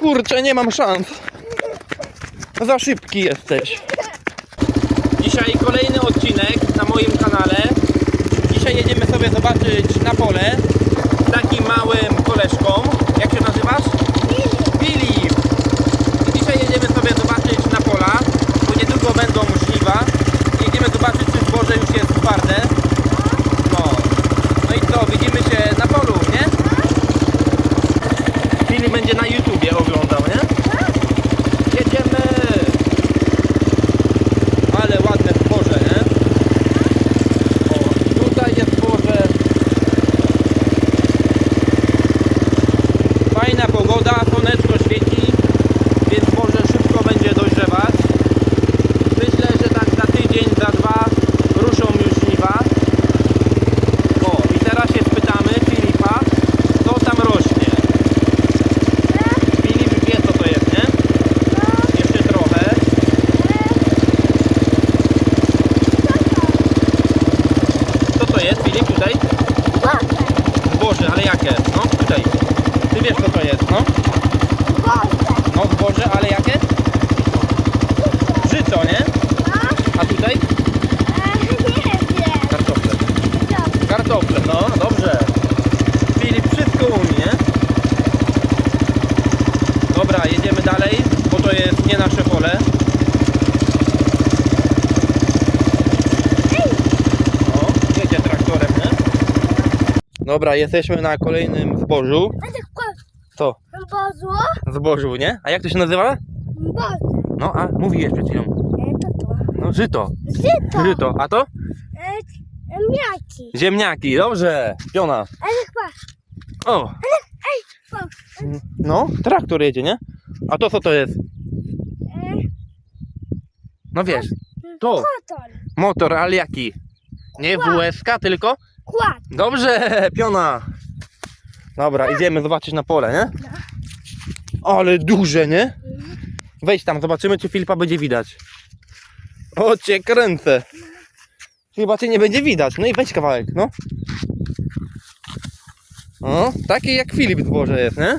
Kurczę, nie mam szans. Za szybki jesteś. Dzisiaj kolejny odcinek na moim kanale. Dzisiaj jedziemy sobie zobaczyć na pole z takim małym koleżką. Jak się nazywasz? Filip. I dzisiaj jedziemy sobie zobaczyć na pola, bo niedługo będą żniwa. Jedziemy zobaczyć, czy zboże już jest twarde. No. No i co, widzimy się na polu, nie? Filip będzie na YouTubie oglądał, nie? Jedziemy! Ale ładne zboże, nie? O, tutaj jest zboże. Fajna pogoda, słoneczko świeci, więc może szybko będzie dojrzewać. Myślę, że tak za tydzień, za dwa ruszą już żniwa. O, i teraz się spytamy Filipa, co tam rośnie. Filip wie co to jest, nie? Jeszcze trochę. Co to jest Filip tutaj? Zboże, ale jakie? No tutaj. Ty wiesz co to jest, no? No zboże, ale jakie? Życo, nie? A tutaj? Kartofle. Kartofle, no dobrze. Filip wszystko umie. Dobra, jedziemy dalej, bo to jest nie nasze pole. O, jedzie traktorem, nie? Dobra, jesteśmy na kolejnym zbożu. Co? Bozu? Zbożu, nie? A jak to się nazywa? Bozu. No, a mówiłeś przed chwilą. To to. No, żyto. Zyto. Żyto. A to? E, Miaki. Ziemniaki, dobrze. Piona. Ale chyba. O. No, traktor jedzie, nie? A to co to jest? E, No wiesz, to motor, ale jaki? Nie WSK, tylko? Kład. Dobrze, piona. Dobra, idziemy zobaczyć na pole, nie? Ale duże, nie? Wejdź tam, zobaczymy, czy Filipa będzie widać. O, cię kręcę. Chyba cię nie będzie widać. No i wejdź kawałek, no. O, takie jak Filip zboże jest, nie?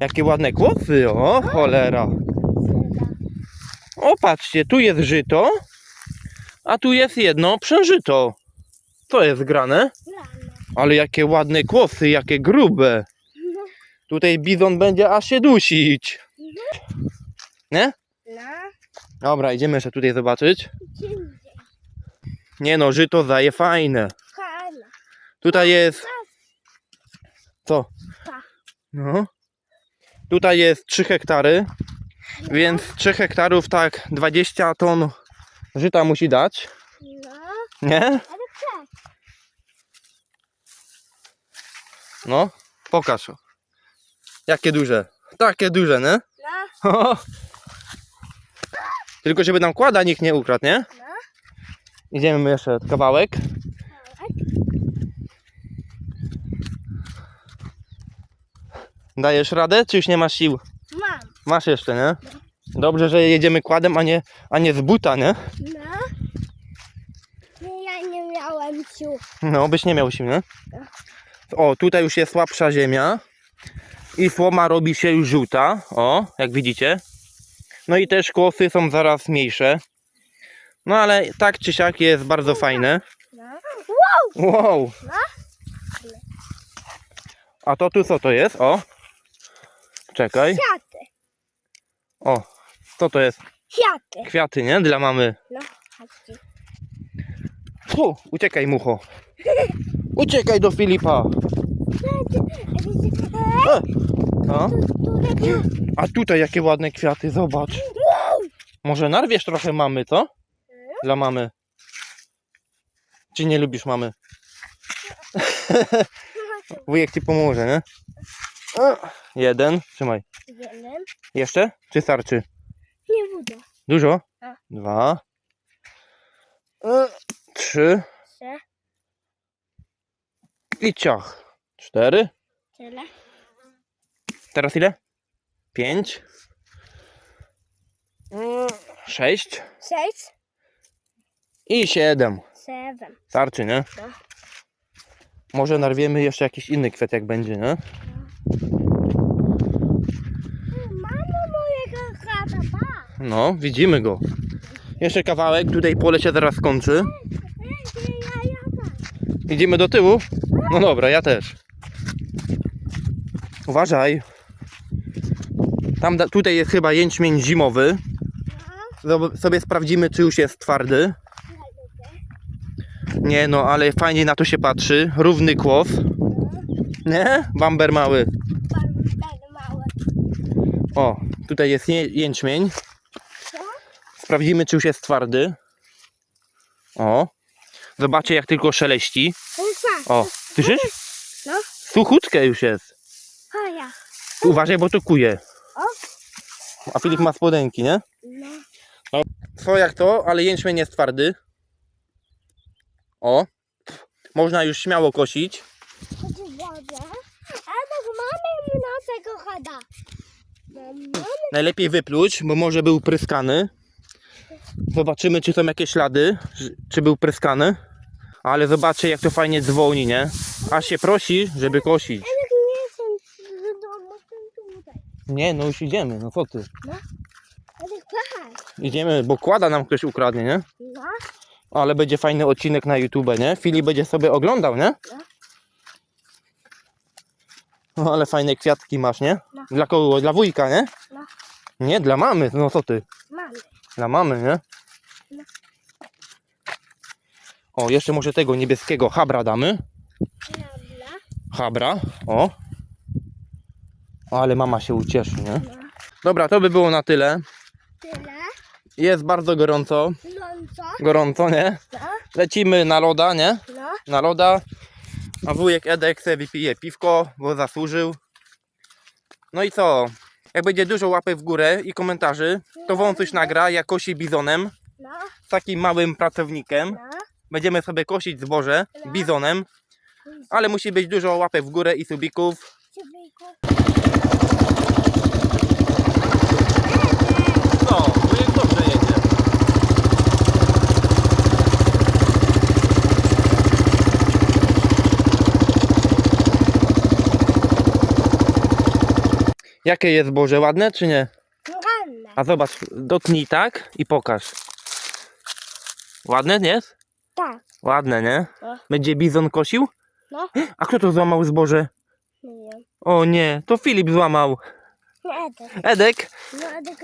Jakie ładne kłosy, o, cholera. O, patrzcie, tu jest żyto, a tu jest jedno przężyto. Co jest grane? Ale jakie ładne kłosy, jakie grube. Tutaj bizon będzie aż się dusić. Nie? No. Dobra, idziemy jeszcze tutaj zobaczyć. Nie no, żyto zaje fajne. Tutaj jest... Co? No. Tutaj jest 3 hektary, więc 3 hektarów tak 20 ton żyta musi dać. No. Nie? No, pokaż. Jakie duże. Takie duże, nie? No. Tylko żeby nam kłada nikt nie ukradł, nie? No. Idziemy jeszcze kawałek. Dajesz radę, czy już nie masz sił? Mam. Masz jeszcze, nie? Dobrze, że jedziemy kładem, a nie, a nie z buta, nie? No. Nie, ja nie miałem sił. No, byś nie miał sił, nie? O, tutaj już jest słabsza ziemia. I słoma robi się już żółta. O, jak widzicie. No i też kłosy są zaraz mniejsze. No ale tak czy siak jest bardzo fajne. Wow! A to tu co to jest? O! Czekaj. Kwiaty. O! Co to jest? Kwiaty. Kwiaty, nie? Dla mamy. No. Chodźcie. Fu, uciekaj mucho. Uciekaj do Filipa. E, no. A tutaj jakie ładne kwiaty, zobacz. Może narwiesz trochę mamy, co? Dla mamy. Czy nie lubisz mamy? Wujek ci pomoże, nie? E, Jeden, trzymaj. Jeden. Jeszcze? Czy starczy? Nie budę. Dużo? Tak. Dwa. E, Trzy. Trzy. I ciach. Cztery. Tyle. Teraz ile? Pięć. Mm, Sześć. Sześć. I siedem. Seven. Starczy, nie? No. Może narwiemy jeszcze jakiś inny kwiat, jak będzie, nie? No, widzimy go. Jeszcze kawałek, tutaj pole się zaraz skończy. Idziemy do tyłu? No dobra, ja też. Uważaj. Tam, tutaj jest chyba jęczmień zimowy. Zob- Sobie sprawdzimy, czy już jest twardy. Nie no, ale fajnie na to się patrzy. Równy kłos. Nie? Bamber mały. O, tutaj jest je- jęczmień. Sprawdzimy, czy już jest twardy. O. Zobaczcie, jak tylko szeleści. O, słyszysz? No. Suchutkę już jest. Uważaj, bo to kuje. A Filip ma spodenki, nie? No. Co jak to, ale jęczmień jest twardy. O. Można już śmiało kosić. W wodę. A tak mamy chada. Mamy. Najlepiej wypluć, bo może był pryskany. Zobaczymy, czy są jakieś ślady, czy- był pryskany. Ale zobaczcie, jak to fajnie dzwoni, nie? Aż się prosi, żeby kosić. Tak nie jestem z domu, jestem tutaj. Nie, no już idziemy, no co ty? Ja tak patrz. Idziemy, bo kłada nam ktoś ukradnie, nie? No. Ale będzie fajny odcinek na YouTube, nie? Filip będzie sobie oglądał, nie? No, ale fajne kwiatki masz, nie? No. Dla kogo? Dla wujka, nie? No. Nie, dla mamy. No co ty? Mamy. Dla mamy, nie? No. O, jeszcze może tego niebieskiego habra damy. Dobra. Habra, o. Ale mama się ucieszy, nie? No. Dobra, to by było na tyle. Tyle. Jest bardzo gorąco. Ląco. Gorąco, nie? No. Lecimy na loda, nie? No. na loda, a wujek Edek se wypije piwko, bo zasłużył. No i co? Jak będzie dużo łapek w górę i komentarzy, to Wąsuś nagra jak kosi bizonem No. z takim małym pracownikiem. No. Będziemy sobie kosić zboże bizonem, ale musi być dużo łapek w górę i subików. Ciebejku. No, wujek dobrze jedzie. Jakie jest zboże? Ładne czy nie? Ładne. A zobacz, dotknij tak i pokaż. Ładne jest? Tak. Ładne, nie? No. Będzie bizon kosił? No. A kto to złamał zboże? Nie wiem. O nie, to Filip złamał. No Edek. Edek? No Edek.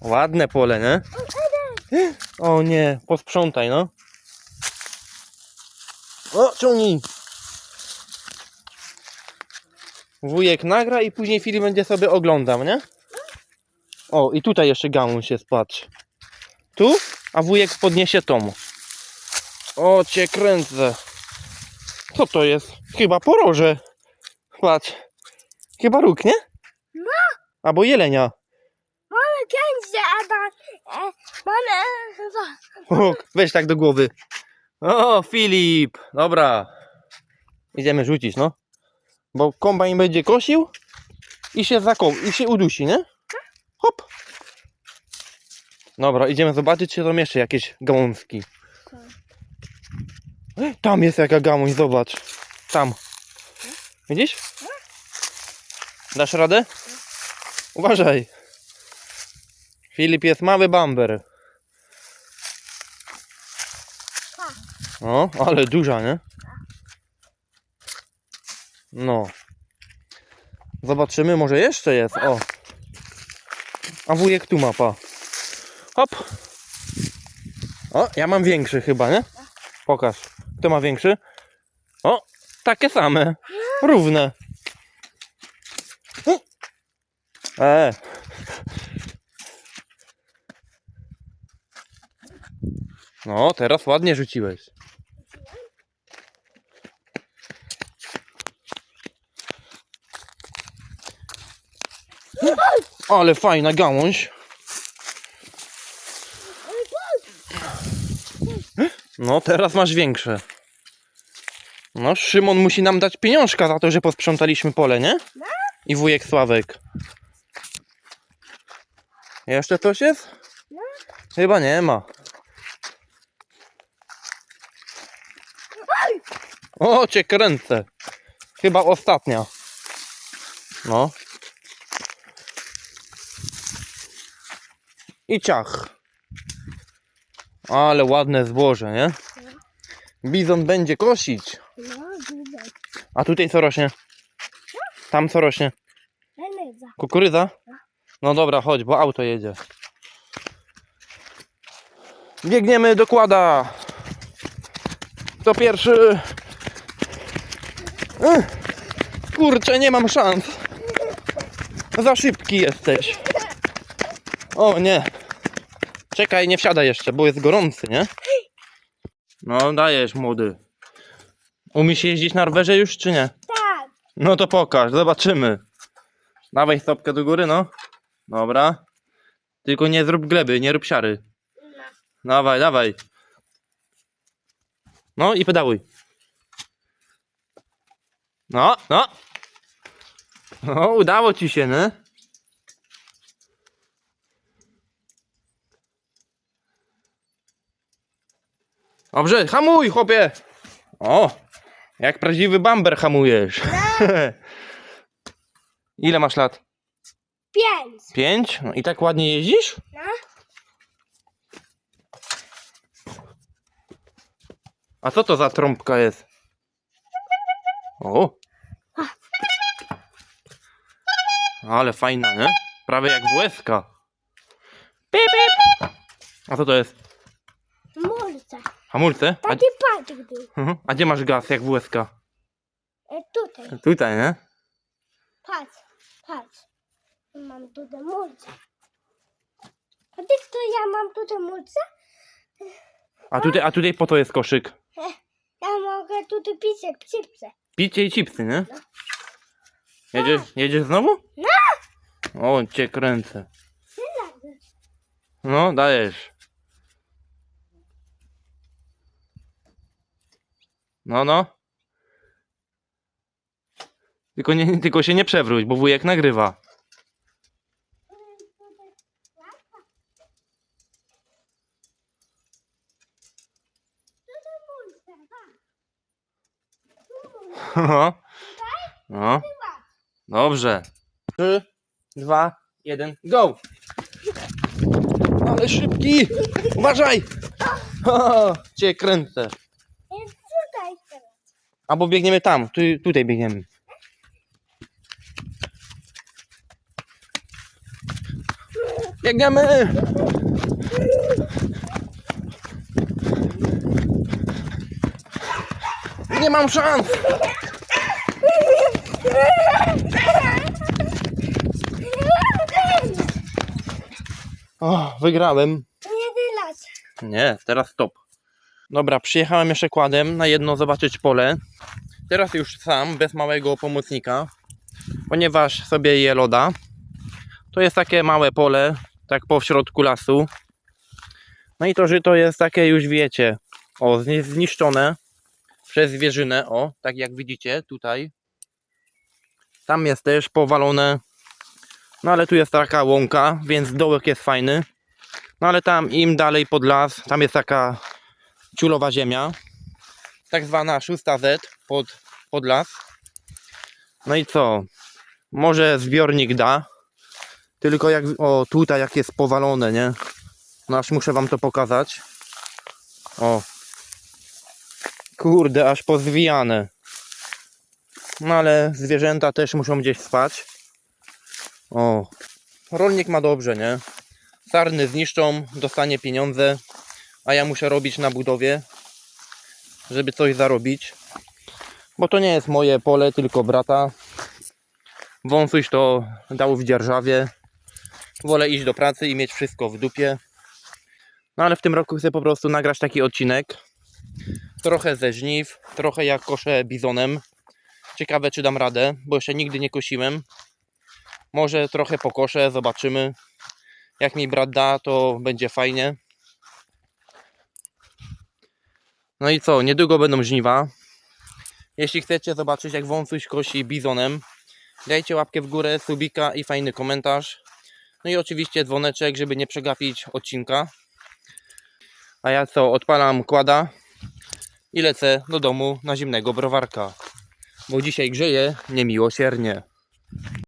Ładne pole, nie? O nie, posprzątaj, no. O, ciągnij. Wujek nagra i później Filip będzie sobie oglądał, nie? O, i tutaj jeszcze gałąź jest, patrz. Tu, a wujek podniesie tą. O, cię kręcę. Co to jest? Chyba poroże. Patrz. Chyba róg, nie? No. Albo jelenia. Mamy pięć, a. E, mamy chyba. O, weź tak do głowy. O, Filip. Dobra. Idziemy rzucić, no. Bo kombajn będzie kosił i się zakoł, i się udusi, nie? Hop. Dobra, idziemy zobaczyć, czy tam jeszcze jakieś gałązki. E, Tam jest jaka gałąź, zobacz. Tam. Widzisz? Dasz radę? Uważaj. Filip jest mały bamber. O, ale duża, nie? No. Zobaczymy, może jeszcze jest. O. A wujek tu mapa. Hop. O, ja mam większy chyba, nie? Pokaż. Kto ma większy? O, takie same. Równe. E. No, teraz ładnie rzuciłeś. Ale fajna gałąź. No, teraz masz większe. No, Szymon musi nam dać pieniążka za to, że posprzątaliśmy pole, nie? I wujek Sławek. Jeszcze coś jest? Chyba nie ma. O, cię kręcę. Chyba ostatnia. No. I ciach. Ale ładne zboże, nie? Bizon będzie kosić. No. A tutaj co rośnie? Tam co rośnie? Kukurydza? No dobra, chodź, bo auto jedzie. Biegniemy do kłada. To pierwszy. Ech, Kurczę, nie mam szans. Za szybki jesteś. O nie. Czekaj, nie wsiadaj jeszcze, bo jest gorący, nie? No, dajesz, młody. Umiesz jeździć na rowerze już, czy nie? Tak. No to pokaż, zobaczymy. Dawaj stopkę do góry, no. Dobra. Tylko nie zrób gleby, nie rób siary. Dawaj, dawaj. No i pedałuj. No, no. No, udało ci się, nie? Dobrze, hamuj, chłopie. O, jak prawdziwy bamber hamujesz. Ile masz lat? Pięć. Pięć? No i tak ładnie jeździsz? No. A co to za trąbka jest? O! Ale fajna, nie? Prawie jak WSK. Pip, pip. A co to jest? Mulce. Hamulce? A, Taki patyk był. Mhm. A gdzie masz gaz jak WSK? E, tutaj. Tutaj, nie? Patrz. Patrz. Mam tutaj mulce. A ty kto ja mam tutaj mulce? A tutaj, a tutaj po to jest koszyk? Ja mogę tutaj pisać chipsy. Picie i chipsy, nie? Jedziesz, jedziesz znowu? O, cię kręcę. No, dajesz. No, no. Tylko, nie, tylko się nie przewróć, bo wujek nagrywa. No. No. Dobrze. Trzy, dwa, jeden, go! Ale szybki! Uważaj! O, cię kręcę. Albo biegniemy tam, tu, tutaj biegniemy. Biegniemy! Nie mam szans! O, wygrałem. Nie wylać. Nie, teraz stop. Dobra, przyjechałem jeszcze kładem na jedno zobaczyć pole. Teraz już sam, bez małego pomocnika, ponieważ sobie je loda. To jest takie małe pole, tak po środku lasu. No i to żyto jest takie już wiecie, o, zni- zniszczone przez zwierzynę, o, tak jak widzicie tutaj. Tam jest też powalone. No ale tu jest taka łąka, więc dołek jest fajny. No ale tam im dalej pod las, tam jest taka ciulowa ziemia. Tak zwana 6Z pod, pod las. No i co? Może zbiornik da. Tylko jak, o tutaj jak jest powalone, nie? No aż muszę wam to pokazać. O. Kurde, aż pozwijane. No ale zwierzęta też muszą gdzieś spać. O. Rolnik ma dobrze, nie? Sarny zniszczą, dostanie pieniądze, a ja muszę robić na budowie, żeby coś zarobić. Bo to nie jest moje pole, tylko brata. Wąsuś to dał w dzierżawie. Wolę iść do pracy i mieć wszystko w dupie. No ale w tym roku chcę po prostu nagrać taki odcinek. Trochę ze żniw, trochę jak koszę bizonem. Ciekawe czy dam radę, bo jeszcze nigdy nie kosiłem. Może trochę pokoszę, zobaczymy. Jak mi brat da, to będzie fajnie. No i co, niedługo będą żniwa. Jeśli chcecie zobaczyć jak wąsuś kosi bizonem, dajcie łapkę w górę, subika i fajny komentarz. No i oczywiście dzwoneczek, żeby nie przegapić odcinka. A ja co, odpalam kłada i lecę do domu na zimnego browarka. Bo dzisiaj grzeje niemiłosiernie.